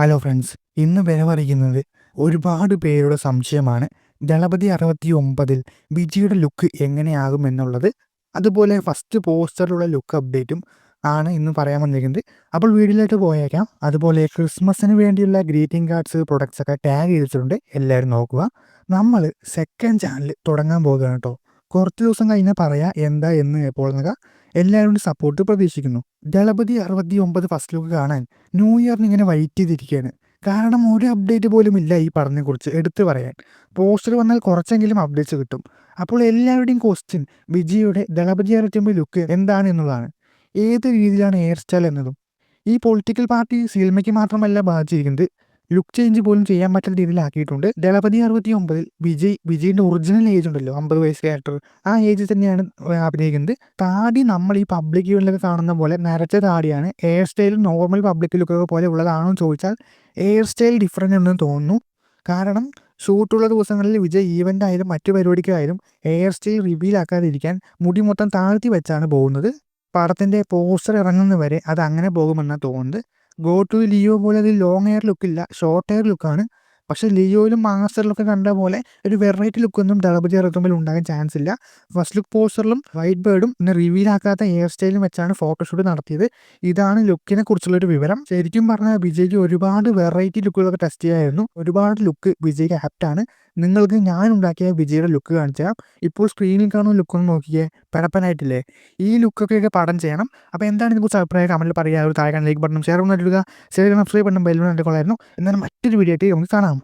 Hello friends ഇന്ന് വിലമറിക്കുന്നത് ഒരുപാട് പേരുടെ സംശയമാണ്. ദളപതി അറുപത്തി ഒമ്പതിൽ ബിജിയുടെ ലുക്ക് എങ്ങനെയാകും എന്നുള്ളത്. അതുപോലെ ഫസ്റ്റ് പോസ്റ്ററിലുള്ള ലുക്ക് അപ്ഡേറ്റും ആണ് ഇന്ന് പറയാൻ വന്നിരിക്കുന്നത്. അപ്പോൾ വീഡിയോയിലോട്ട് പോയേക്കാം. അതുപോലെ ക്രിസ്മസിന് വേണ്ടിയുള്ള ഗ്രീറ്റിംഗ് കാർഡ്സ് പ്രൊഡക്ട്സ് ഒക്കെ ടാഗ് ചെയ്തിട്ടുണ്ട്. എല്ലാവരും നോക്കുക. നമ്മൾ സെക്കൻഡ് ചാനൽ തുടങ്ങാൻ പോകുകയാണ് കേട്ടോ. കുറച്ച് ദിവസം കഴിഞ്ഞാൽ പറയാം എന്താ എന്ന് നോക്കുക എല്ലാവരും സപ്പോർട്ട് പ്രതീക്ഷിക്കുന്നു. ദളപതി അറുപത്തി ഒമ്പത് ഫസ്റ്റ് ലുക്ക് കാണാൻ ന്യൂ ഇയറിന് ഇങ്ങനെ വെയിറ്റ് ചെയ്തിരിക്കുകയാണ് കാരണം ഒരു അപ്ഡേറ്റ് പോലും ഇല്ല ഈ പറഞ്ഞെക്കുറിച്ച് എടുത്തു പറയാൻ. പോസ്റ്റർ വന്നാൽ കുറച്ചെങ്കിലും അപ്ഡേറ്റ്സ് കിട്ടും. അപ്പോൾ എല്ലാവരുടെയും ക്വസ്റ്റ്യൻ വിജയുടെ ദളപതി അറുപത്തിയൊമ്പത് ലുക്ക് എന്താണ് എന്നുള്ളതാണ്. ഏത് രീതിയിലാണ് ഹെയർ സ്റ്റൈൽ എന്നതും. ഈ പൊളിറ്റിക്കൽ പാർട്ടി സിനിമയ്ക്ക് മാത്രമല്ല ബാധിച്ചിരിക്കുന്നത് ലുക്ക് ചേഞ്ച് പോലും ചെയ്യാൻ പറ്റുന്ന രീതിയിലാക്കിയിട്ടുണ്ട് ദളപതി അറുപത്തി ഒമ്പതിൽ വിജയ് വിജയിന്റെ ഒറിജിനൽ ഏജ് ഉണ്ടല്ലോ അമ്പത് വയസ്സ് ക്യാരക്ടർ ആ ഏജിൽ തന്നെയാണ് അഭിനയിക്കുന്നത്. താടി നമ്മൾ ഈ പബ്ലിക് ലുക്കിലൊക്കെ കാണുന്ന പോലെ നരച്ച താടിയാണ്. ഹെയർ സ്റ്റൈൽ നോർമൽ പബ്ലിക് ലുക്കൊക്കെ പോലെ ഉള്ളതാണോ എന്ന് ചോദിച്ചാൽ ഹെയർ സ്റ്റൈൽ ഡിഫറെന്റ് ഉണ്ടെന്ന് തോന്നുന്നു. കാരണം ഷൂട്ടുള്ള ദിവസങ്ങളിൽ വിജയ് ഈവന്റ് ആയാലും മറ്റു പരിപാടിക്കായാലും ഹെയർ സ്റ്റൈൽ റിവീൽ ആക്കാതിരിക്കാൻ മുടി മൊത്തം താഴ്ത്തി വെച്ചാണ് പോകുന്നത്. പടത്തിന്റെ പോസ്റ്റർ ഇറങ്ങുന്നവരെ അത് അങ്ങനെ പോകുമെന്നാണ് തോന്നുന്നത്. ഗോ ടു ലിയോ പോലെ അത് ലോങ് ഹെയർ ലുക്കില്ല ഷോർട്ട് ഹെയർ ലുക്കാണ് പക്ഷേ ലിയോയിലും മാസ്റ്ററിലൊക്കെ കണ്ട പോലെ ഒരു വെറൈറ്റി ലുക്കൊന്നും ദളപതി അറുപത്തൊമ്പതിൽ ഉണ്ടാകാൻ ചാൻസ് ഇല്ല. ഫസ്റ്റ് ലുക്ക് പോസ്റ്ററിലും വൈറ്റ് ബേർഡും പിന്നെ റിവീൽ ആക്കാത്ത ഹെയർ സ്റ്റൈലും വെച്ചാണ് ഫോട്ടോഷൂട്ട് നടത്തിയത്. ഇതാണ് ലുക്കിനെ കുറിച്ചുള്ളൊരു വിവരം. ശരിക്കും പറഞ്ഞാൽ വിജയ്ക്ക് ഒരുപാട് വെറൈറ്റി ലുക്കുകളൊക്കെ ടെസ്റ്റ് ചെയ്യായിരുന്നു. ഒരുപാട് ലുക്ക് വിജയ്ക്ക് ആപ്റ്റാണ് നിങ്ങൾക്ക് ഞാൻ ഉണ്ടാക്കിയ വിജയുടെ ലുക്ക് കാണിച്ചു തരാം. ഇപ്പോൾ സ്ക്രീനിൽ കാണുന്ന ലുക്കൊന്നും നോക്കിയേ പെടപ്പനായിട്ടില്ലേ ഈ ലുക്കൊക്കെ പടം ചെയ്യണം. അപ്പോൾ എന്താണ് ഇതിനെക്കുറിച്ച് അഭിപ്രായം? കമന്റിൽ പറയുക. ഒരു താഴെ ലൈക്ക് ബട്ടണും ഷെയർ ഒന്നും ഇടുക. ഷെയർ സബ്സ്ക്രൈബ് ബട്ടണും ബെല്ലും കൊള്ളായിരുന്നു എന്നാലും മറ്റൊരു വീഡിയോ ആയിട്ട് നമുക്ക് കാണാം.